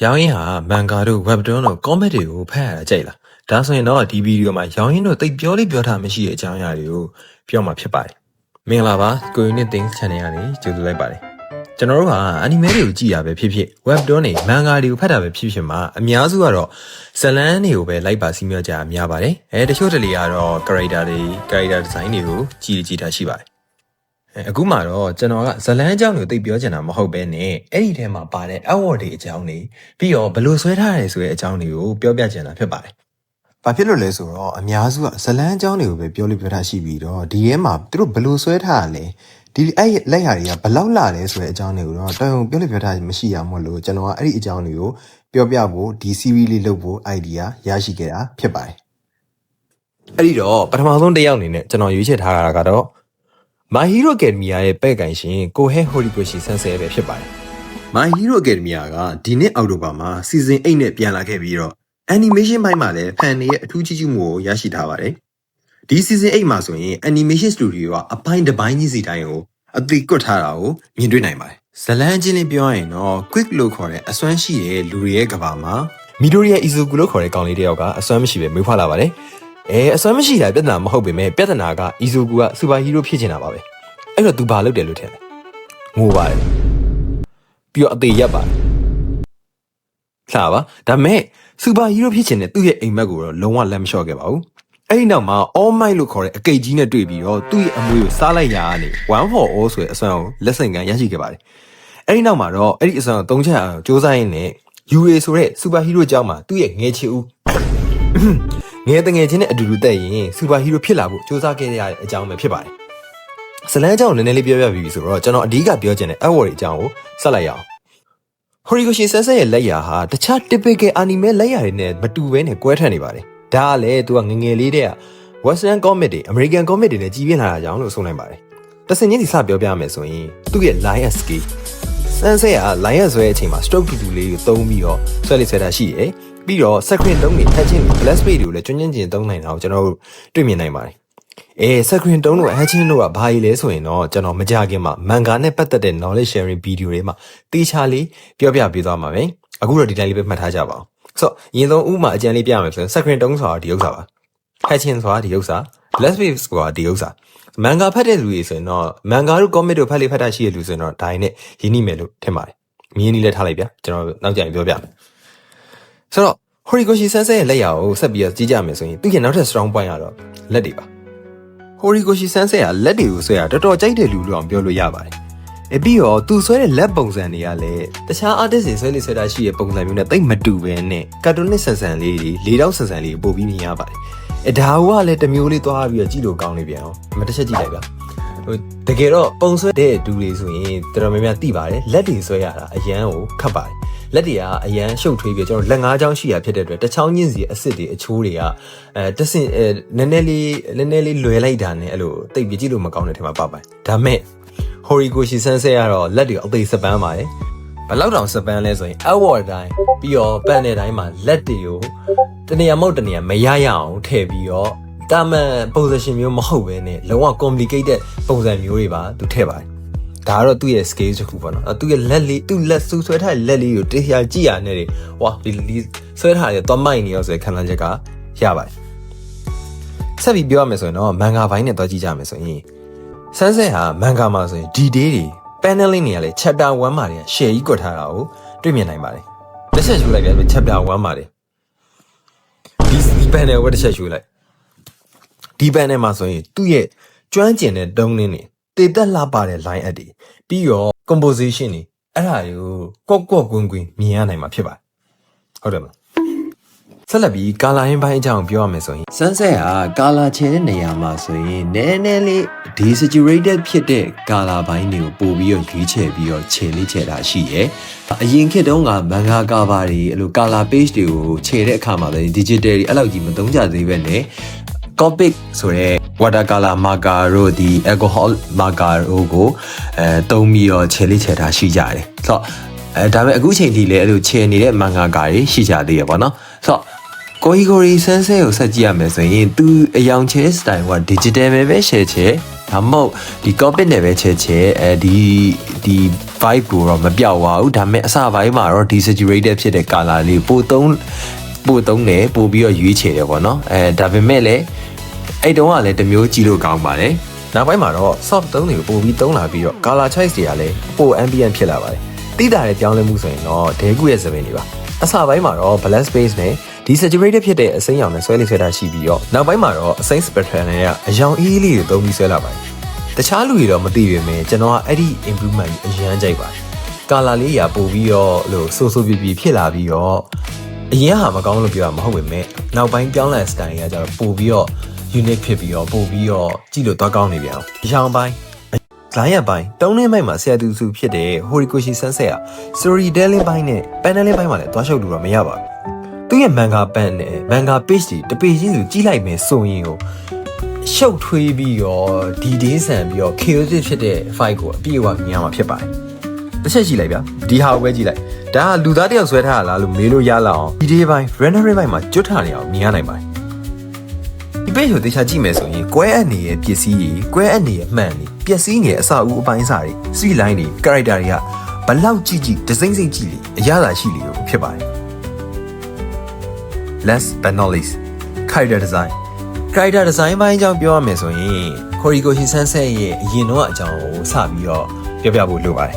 ရောင်းရင်ဟာမန်ဂါတို့ webtoon တို့ comic တွေကိုဖတ်ရတာကြိုက်လားဒါဆိုရင်တော့ဒီဗီဒီယိုမှာရောင်းရင်တို့တိတ်ပြောလေးပြောထားမရှိတဲ့အကြောင်းအရာတွေကိုပြောမှာဖြစ်ပါတယ်မင်္ဂလာပါကိုယူနစ် things channel ကနေကြိုဆိုလိုက်ပါတယ်ကျွန်တော်တို့ဟာ anime တွေကိုကြည့်ရပဲဖြစ်ဖြစ် webtoon တွေ manga တွေကိုဖတ်တာပဲဖြစ်ဖြစ်မှာအများစုကတော့ဇလန်းတွေကိုပဲလိုက်ပါစီးမြော့ကြအများပါတယ်အဲတချို့တလေကတော့ character တွေ character design တွေကိုကြည့်ကြည့်တာရှိပါတယ် အဲအခုမှတော့ကျွန်တော်ကဇလန်းအကြောင်းကိုသိပ်ပြောချင်တာမဟုတ်ပဲနဲ့အဲ့ဒီထဲမှာပါတဲ့ award တွေအကြောင်းတွေပြီးတော့ဘယ်လိုဆွဲထားရဲဆိုတဲ့အကြောင်းတွေကိုပြောပြချင်တာဖြစ်ပါတယ်။ဘာဖြစ်လို့လဲဆိုတော့အများစုကဇလန်းအကြောင်းတွေကိုပဲပြောလို့ပြောတာရှိပြီးတော့ဒီထဲမှာသူတို့ဘယ်လိုဆွဲထားရလဲဒီအဲ့လက်ရာတွေကဘယ်လောက်လာလဲဆိုတဲ့အကြောင်းတွေကိုတော့တော်ရုံပြောလို့ပြောတာမရှိရမို့လို့ကျွန်တော်ကအဲ့ဒီအကြောင်းတွေကိုပြောပြဖို့ဒီ CV လေးလုပ်ဖို့ idea ရရှိခဲ့တာဖြစ်ပါတယ်။အဲ့ဒီတော့ပထမဆုံးတစ်ယောက်အနေနဲ့ကျွန်တော်ရွေးချယ်ထားတာကတော့ My Hero Academia ရဲ့ပဲ့ကန်ရှင်ကိုဟဲဟိုရီကိုရှိဆန်းဆဲပဲဖြစ်ပါတယ်။ My Hero Academia ကဒီနှစ်အောက်တိုဘာမှာ Season 8နဲ့ပြန်လာခဲ့ပြီးတော့ animation ဘိုင်းမှာလည်း fan တွေရဲ့အထူးကြီးကျူးမှုကိုရရှိထားပါတယ်။ဒီ Season 8မှာဆိုရင် animation studio ကအပိုင်းတစ်ပိုင်းကြီးစီတိုင်းကိုအသေးကွတ်ထားတာကိုမြင်တွေ့နိုင်ပါတယ်။ဇလန်းချင်းလေးပြောရရင်တော့ quick လို့ခေါ်တဲ့အစွမ်းရှိတဲ့လူတွေရဲ့ကဘာမှာမီဒိုရီယာအီဇူကူလို့ခေါ်တဲ့ကောင်လေးတစ်ယောက်ကအစွမ်းမရှိပဲမွေးဖွားလာပါတယ်။ အဲအစွမ်းမရှိတာပြဿနာမဟုတ်ပေမဲ့ပြဿနာကအီဇူကူကစူပါဟီးရိုးဖြစ်ချင်တာပါပဲ။အဲ့တော့ तू ဘာလုပ်တယ်လို့ထင်လဲ။ငိုပါတယ်။ပြီးတော့အသေးရက်ပါတယ်။လှပါဒါမဲ့စူပါဟီးရိုးဖြစ်ချင်တဲ့သူ့ရဲ့အိမ်မက်ကိုတော့လုံးဝလက်မလျှော့ခဲ့ပါဘူး။အဲ့ဒီနောက်မှာ All Might လို့ခေါ်တဲ့အကိတ်ကြီးနဲ့တွေ့ပြီးတော့သူ့ရဲ့အမွေကိုစားလိုက်ရာကနေ1 for all ဆိုတဲ့အစွမ်းကိုလက်ဆင့်ကမ်းရရှိခဲ့ပါတယ်။အဲ့ဒီနောက်မှာတော့အဲ့ဒီအစွမ်းကိုသုံးချက်အောင်စူးစမ်းရင်းနဲ့ UA ဆိုတဲ့စူပါဟီးရိုးအကြောင်းမှာသူ့ရဲ့ငယ်ချစ်ဦး ငယ်တငယ်ချင်းနဲ့အတူတူတက်ရင်စူပါဟီးရိုးဖြစ်လာဖို့စူးစမ်းခဲ့ရတဲ့အကြောင်းပဲဖြစ်ပါတယ်။ဇလန်းအကြောင်းကိုနည်းနည်းလေးပြောပြပြီးပြီဆိုတော့ကျွန်တော်အဓိကပြောချင်တဲ့ award တွေအကြောင်းကိုဆက်လိုက်ရအောင်။ Horikoshi Sensei ရဲ့လက်ရာဟာတခြား typical anime လက်ရာတွေနဲ့မတူဘဲနဲ့ကွဲထက်နေပါတယ်။ဒါကလည်းသူကငယ်ငယ်လေးတည်းက Western comic တွေ American comic တွေနဲ့ကြီးပြင်းလာတာကြောင့်လို့ဆိုနိုင်ပါတယ်။တဆင်ချင်းစီစပြောပြမယ်ဆိုရင်သူ့ရဲ့ line and scale Sensei က line ရဆွဲတဲ့အချိန်မှာ stroke တူတူလေးကိုသုံးပြီးတော့ဆွဲလေးဆွဲတာရှိတယ်။ ပြီးတော့ screen တုံးတွေ hatching တွေ blast space တွေကိုလည်းကျွန်းကျွန်းကျင်သုံးနိုင်တာကိုကျွန်တော်တို့တွေ့မြင်နိုင်ပါတယ်။အဲ screen တုံးတို့ hatching တို့ကဘာကြီးလဲဆိုရင်တော့ကျွန်တော်မကြခင်မှာ manga နဲ့ပတ်သက်တဲ့ knowledge sharing video တွေမှာတေချာလေးပြောပြပေးသွားမှာပဲ။အခုတော့ဒီတိုင်းလေးပဲမှတ်ထားကြပါအောင်။ဆိုတော့ရင်ဆုံးဥမာအကြံလေးပြမယ်ဆိုရင် screen တုံးဆိုတာဒီဥစ္စာပါ။ hatching ဆိုတာဒီဥစ္စာ blast space ဆိုတာဒီဥစ္စာမန်ဂါဖတ်တဲ့လူတွေဆိုရင်တော့မန်ဂါတို့ comic တို့ဖတ်လေဖတ်တာရှိတဲ့လူဆိုရင်တော့ဒါရင်းနဲ့ရင်းနှီးမယ်လို့ထင်ပါတယ်။မြင်းလေးလည်းထားလိုက်ဗျာကျွန်တော်နောက်ကြရင်ပြောပြမယ်။ ဆိုတော့ Horikoshi Sensei ရဲ့လက်ရာကိုဆက်ပြီးတော့ကြည့်ကြမယ်ဆိုရင်သူရဲ့နောက်ထပ် strong point ကတော့လက်တွေပါ။ Horikoshi Sensei ကလက်တွေကိုဆွဲတာတော်တော်ကြိုက်တဲ့လူလို့အောင်ပြောလို့ရပါတယ်။အပြီးတော့သူဆွဲတဲ့လက်ပုံစံတွေကလည်းတခြား artist တွေဆွဲနေဆွဲတာရှိတဲ့ပုံစံမျိုးနဲ့တိတ်မတူပဲနဲ့ cartoonic ဆန်ဆန်လေးတွေလေးတောက်ဆန်ဆန်လေးပို့ပြီးမြင်ရပါတယ်။အဲဒါကလည်းတစ်မျိုးလေးသွားပြီးတော့ကြည့်လို့ကောင်းနေပြန်အောင်မတစ်ချက်ကြည့်လိုက်ဗျာ။ဟိုတကယ်တော့ပုံဆွဲတဲ့ဒူတွေဆိုရင်တော်တော်များများသိပါတယ်လက်တွေဆွဲရတာအရန်ကိုခတ်ပါတယ် လက်တွေကအရန်ရှုပ်ထွေးပြီးကျွန်တော်လက်ငါးချောင်းရှိရဖြစ်တဲ့အတွက်တစ်ချောင်းချင်းစီအစ်စ်တွေအချိုးတွေကအဲတဆင်အဲနည်းနည်းလေးနည်းနည်းလေးလွယ်လိုက်တာနဲ့အဲ့လိုတိတ်ပြီးကြည့်လို့မကောင်းတဲ့ထဲမှာပါပါတယ်ဒါမဲ့ Horikoshi Sensei ကတော့လက်တွေအသေးစပန်းပါတယ်ဘယ်လောက်တောင်စပန်းလဲဆိုရင် award တိုင်းပြီးတော့ပန်တဲ့တိုင်းမှာလက်တွေကိုတနေရာမဟုတ်တနေရာမရရအောင်ထည့်ပြီးတော့တာမန် position မျိုးမဟုတ်ဘဲနဲ့လုံးဝ complicated ပုံစံမျိုးတွေပါသူထည့်ပါတယ် ဒါကတော့သူ့ရဲ့ scale တစ်ခုပေါ့နော်သူ့ရဲ့လက်လေးသူ့လက်ဆူဆွဲထားတဲ့လက်လေးကိုတရားကြည့်ရနေတယ်ဝါဒီဒီဆွဲထားတဲ့သွားမိုက်နေရောဆိုတဲ့ခံစားချက်ကရပါတယ်ဆက်ပြီးပြောရမယ်ဆိုရင်တော့မန်ဂါဘိုင်းနဲ့တွားကြည့်ကြမယ်ဆိုရင်ဆန်းဆက်ဟာမန်ဂါမှာဆိုရင်ဒီဒေးတွေ paneling နေရာလေ chapter 1မှာတည်း share ကြီးကွက်ထားတာကိုတွေ့မြင်နိုင်ပါတယ်တစ်ချက်ရှုလိုက်ပြန် chapter 1မှာတည်းဒီဒီ panel ကိုတစ်ချက်ရှုလိုက်ဒီ panel မှာဆိုရင်သူ့ရဲ့ကျွမ်းကျင်တဲ့တုံးလင်းတွေ တည်တက်လှပတဲ့ line up တွေပြီးတော့ composition တွေအဲ့ဒါတွေကိုကော့ကော့ကွင်းကွင်းမြင်ရနိုင်မှာဖြစ်ပါတယ်ဟုတ်တယ်မလားဆက်လက်ပြီးကာလာဟင်းပိုင်းအကြောင်းပြောရမယ်ဆိုရင် sunset ဟာကာလာချင်တဲ့နေရာမှာဆိုရင်နည်းနည်းလေး desaturated ဖြစ်တဲ့ကာလာပိုင်းတွေကိုပို့ပြီးတော့ရွေးချယ်ပြီးတော့ခြေလေးခြယ်တာရှိရယ်အရင်ခေတ်တုန်းကမန်ဂါကာဘာတွေအဲ့လိုကာလာ page တွေကိုခြေတဲ့အခါမှာလည်း digital တွေအဲ့လောက်ကြီးမသုံးကြသေးပဲနဲ့ Copic ဆို ရဲ watercolor marker တို့ဒီ alcohol marker တို့ကိုအဲတုံးပြီးတော့ခြေလေးခြေထားရှိကြတယ်ဆိုတော့အဲဒါပေမဲ့အခုချိန်ထိလည်းအဲ့လိုခြေနေတဲ့ manga ကာတွေရှိကြသေးရပါတော့ဆိုတော့ကိုဟီကိုရီဆန်းဆဲကိုဆက်ကြည့်ရမယ်ဆိုရင်သူအယောင်ချဲ style က digital ပဲပဲ share ချဲဒါမှမဟုတ်ဒီ copy နဲ့ပဲချက်ချက်အဲဒီဒီ vibe ကိုတော့မပြောက်သွားဘူးဒါပေမဲ့အစပိုင်းမှာတော့ desaturated ဖြစ်တဲ့ color လေးပိုသုံးပိုသုံးတယ်ပိုပြီးတော့ရွေးချယ်တယ်ပေါ့နော်အဲဒါပေမဲ့လည်း အဲ့တုန်းကလည်းတစ်မျိုးကြည့်လို့ကောင်းပါတယ်နောက်ပိုင်းမှာတော့ soft သုံးတွေကိုပို့ပြီးသုံးလာပြီးတော့ color choice တွေကလည်းပို ambient ဖြစ်လာပါတယ်တိတာတဲ့ပြောင်းလဲမှုဆိုရင်တော့ဒဲကုရဲ့သပင်တွေပါအစပိုင်းမှာတော့ black space နဲ့ desaturated ဖြစ်တဲ့အစိမ်းရောင်နဲ့ဆွဲလေးဆွဲတာရှိပြီးတော့နောက်ပိုင်းမှာတော့အစိမ်း spectrum နဲ့ကအယောင်အေးလေးတွေသုံးပြီးဆွဲလာပါတယ်တခြားလူတွေတော့မသိပေမဲ့ကျွန်တော်ကအဲ့ဒီ improvement ကြီးအရန်ကြိုက်ပါတယ် color လေးရာပို့ပြီးတော့လို့ဆိုးဆိုးပြပြဖြစ်လာပြီးတော့အရင်ကမကောင်းလို့ပြောရမှာမဟုတ်ပေမဲ့နောက်ပိုင်းပြောင်းလဲ style ကကြတော့ပို့ပြီးတော့ unique ဖြစ်ပြီးတော့ပို့ပြီးတော့ကြည့်လို့သွားကောင်းနေပြန်အောင်အရောင်ပိုင်းလိုင်းရပိုင်းတုံးနှင်းပိုင်းမှာဆရာသူစုဖြစ်တဲ့ Horikoshi Sensei က storytelling ပိုင်းနဲ့ paneling ပိုင်းမှာလည်းသွားရှုပ်လို့တော့မရပါဘူးသူရဲ့ manga pen နဲ့ manga page တွေတပေချင်းစုကြည့်လိုက်မယ်ဆိုရင်ကိုရှုပ်ထွေးပြီးတော့ဒီဒင်းဆန်ပြီးတော့ chaotic ဖြစ်တဲ့ file ကိုအပြည့်အဝမြင်ရမှာဖြစ်ပါတယ်တစ်ချက်ကြည့်လိုက်ဗျာဒီဟာကိုပဲကြည့်လိုက်ဒါကလူသားတစ်ယောက်ဆွဲထားတာလားလို့မေးလို့ရလောက်အောင်ဒီ day ပိုင်း rendering ပိုင်းမှာကျွတ်ထားနေအောင်မြင်ရနိုင်ပါတယ် ဒီ page ကိုတေချာကြည့်မယ်ဆိုရင်ကွဲအပ်နေတဲ့ပစ္စည်းတွေကွဲအပ်နေတဲ့မှန်တွေပျက်စီးနေတဲ့အစာအုပ်အပိုင်းအစာတွေ street line တွေ character တွေကဘလောက်ကြည့်ကြည့်ဒစိမ့်စိမ့်ကြည့်လေအရသာရှိလေကိုဖြစ်ပါတယ် last but not least character design character design ဘိုင်းအကြောင်းပြောရမယ်ဆိုရင် Horikoshi Sensei ရဲ့အရင်တော့အကြောင်းကိုစပြီးတော့ပြောပြဖို့လိုပါတယ်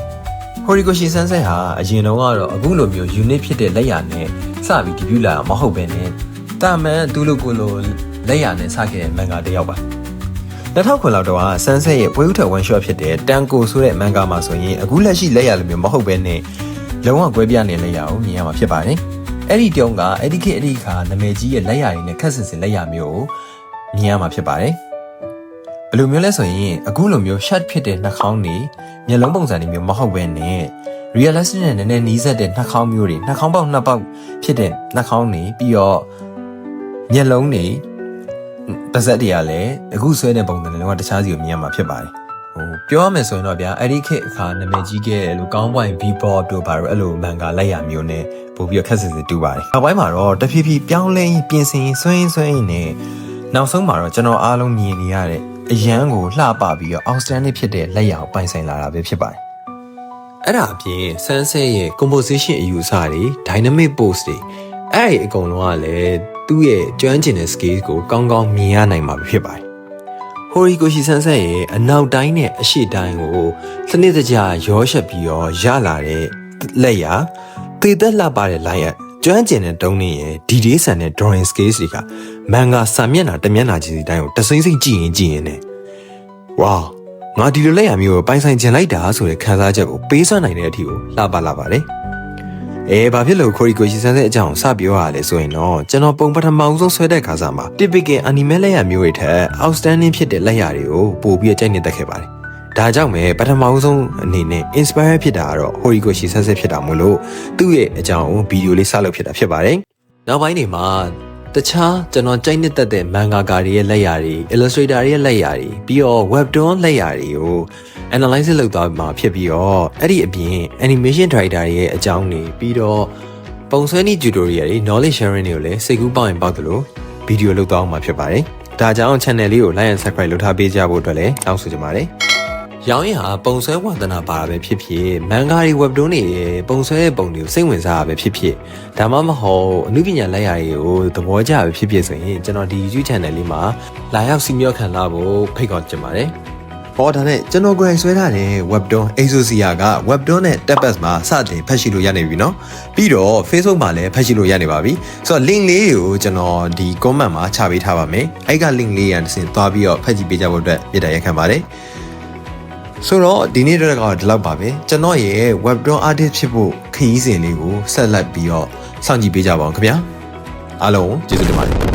Horikoshi Sensei ဟာအရင်တော့ကတော့အခုလိုမျိုး unit ဖြစ်တဲ့လက်ရာနဲ့စပြီး debut လာတာမဟုတ်ဘဲနဲ့တာမန်သူ့လိုကိုလို လက်ရာနဲ့စခဲ့တဲ့ manga တစ်ယောက်ပါ2009လောက်တော့ဆန်းဆက်ရဲ့ပွဲဥထ one shot ဖြစ်တဲ့တန်ကိုဆိုတဲ့ manga မှာဆိုရင်အခုလက်ရှိလက်ရလိုမျိုးမဟုတ်ဘဲနဲ့လုံးဝကွဲပြားနေလက်ရကိုမြင်ရမှာဖြစ်ပါတယ်။အဲ့ဒီတုန်းကအဲ့ဒီခေတ်အဲ့ဒီခါနာမည်ကြီးရဲ့လက်ရတွေနဲ့ခက်ဆင်ဆင်လက်ရမျိုးကိုမြင်ရမှာဖြစ်ပါတယ်။ဘယ်လိုမျိုးလဲဆိုရင်အခုလိုမျိုး shot ဖြစ်တဲ့နှာခေါင်းတွေမျက်လုံးပုံစံတွေမျိုးမဟုတ်ဘဲနဲ့ realistic နဲ့နည်းနည်းနီးစပ်တဲ့နှာခေါင်းမျိုးတွေနှာခေါင်းပေါက်နှစ်ပေါက်ဖြစ်တဲ့နှာခေါင်းတွေပြီးတော့မျက်လုံးတွေ ပါဇက်တွေကလည်းအခုဆွဲတဲ့ပုံစံတွေလုံးဝတခြားစီကိုမြင်ရမှာဖြစ်ပါတယ်ဟိုပြောရမယ်ဆိုရင်တော့ဗျာအဲ့ဒီခေတ်အခါနာမည်ကြီးခဲ့တဲ့လူကောင်းပွိုင် V-pop တို့ဘာလို့အဲ့လိုမန်ဂါလိုက်ရမျိုးနဲ့ပို့ပြီးတော့ခက်ဆစ်စစ်တူပါတယ်နောက်ပိုင်းမှာတော့တဖြည်းဖြည်းပြောင်းလဲရင်ပြင်ဆင်ရင်ဆွဲရင်ဆွဲရင်နဲ့နောက်ဆုံးမှာတော့ကျွန်တော်အားလုံးမြင်နေရတဲ့အရန်ကိုလှပပြီးတော့ outstanding ဖြစ်တဲ့လက်ရာကိုပိုင်ဆိုင်လာတာပဲဖြစ်ပါတယ်အဲ့ဒါအပြင် Sunset ရဲ့ composition အယူအဆတွေ dynamic pose တွေအဲ့ဒီအကုန်လုံးကလည်း သူ့ရဲ့ကျွမ်းကျင်တဲ့ skills ကိုကောင်းကောင်းမြင်ရနိုင်မှာဖြစ်ပါတယ်။ Horikoshi Sunset ရဲ့အနောက်တိုင်းနဲ့အရှေ့တိုင်းကိုစနစ်တကျရောရှက်ပြီးတော့ရလာတဲ့လက်ရသေသက်လှပတဲ့ line ကျွမ်းကျင်တဲ့တုံးနေရဲ့ဒီဒေးဆန်တဲ့ drawing skills တွေကမန်ဂါစာမျက်နှာတစ်မျက်နှာကြီးစီတိုင်းကိုတစိမ့်စိမ့်ကြည့်ရင်ကြည့်ရင်နဲ့ဝါငါဒီလိုလက်ရမျိုးကိုပိုင်ဆိုင်ကျင်လိုက်တာဆိုတဲ့ခံစားချက်ကိုပေးစွမ်းနိုင်တဲ့အထိကိုလှပလာပါတယ်။ အဲဘာဖြစ်လို့ခိုရီကိုရှိစမ်းတဲ့အကြောင်းစပြောရလဲဆိုရင်တော့ကျွန်တော်ပုံပထမအောင်ဆုံးဆွဲတဲ့ခါစားမှာ typical anime လက်ရမျိုးတွေထက် outstanding ဖြစ်တဲ့လက်ရတွေကိုပို့ပြီးကြိုက်နေတတ်ခဲ့ပါတယ်။ဒါကြောင့်ပဲပထမအောင်ဆုံးအနေနဲ့ inspire ဖြစ်တာကတော့ Horikoshi Sensei ဖြစ်တာမို့လို့သူ့ရဲ့အကြောင်းကိုဗီဒီယိုလေးစလုပ်ဖြစ်တာဖြစ်ပါတယ်။နောက်ပိုင်းတွေမှာ တခြားကျွန်တော်ကြိုက်နှစ်သက်တဲ့ manga ကာတွေရဲ့လက်ရာတွေ illustrator တွေရဲ့လက်ရာတွေပြီးတော့ webtoon လက်ရာတွေကို analysis လုပ်သွားမှာဖြစ်ပြီးတော့အဲ့ဒီအပြင် animation director တွေရဲ့အကြောင်းတွေပြီးတော့ပုံဆွဲနည်း tutorial တွေ knowledge sharing တွေကိုလည်းစိတ်ကူးပေါက်ရင်ပေါက်သလိုဗီဒီယိုလုပ်သွားမှာဖြစ်ပါတယ်။ဒါကြောင့် channel လေးကို like and subscribe လုပ်ထားပေးကြဖို့အတွက်လည်းတောင်းဆိုချင်ပါတယ်။ ရောင်းရင်ဟာပုံဆွဲဝါသနာပါတာပဲဖြစ်ဖြစ်မန်ဂါတွေ webtoon တွေရဲ့ပုံဆွဲတဲ့ပုံတွေကိုစိတ်ဝင်စားတာပဲဖြစ်ဖြစ်ဒါမှမဟုတ်အမှုပညာလက်ရာတွေကိုသဘောကျပဲဖြစ်ဖြစ်ဆိုရင်ကျွန်တော်ဒီ YouTube channel လေးမှာလာရောက်စီမျောခံလာဖို့ဖိတ်ခေါ်ချင်ပါတယ်ဟောဒါနဲ့ကျွန်တော်ကိုယ်ဆွဲထားတဲ့ webtoon Exosia က webtoon နဲ့ tablet မှာစတင်ဖတ်ရှိလို့ရနေပြီเนาะပြီးတော့ Facebook မှာလည်းဖတ်ရှိလို့ရနေပါပြီဆိုတော့ link လေးကိုကျွန်တော်ဒီ comment မှာချပေးထားပါမယ်အဲ့က link လေးရန်တစ်စင်သွားပြီးတော့ဖတ်ကြည့်ပေးကြဖို့အတွက်မြတ်တာရက်ခံပါတယ် ဆိုတော့ဒီနေ့တော့ကတော့ဒီလောက်ပါပဲကျွန်တော်ရဲ့ webtoon artist ဖြစ်ဖို့ခရီးစဉ်လေးကိုဆက်လက်ပြီးတော့စောင့်ကြည့်ပေးကြပါအောင်ခင်ဗျာအားလုံးကျေးဇူးတင်ပါတယ်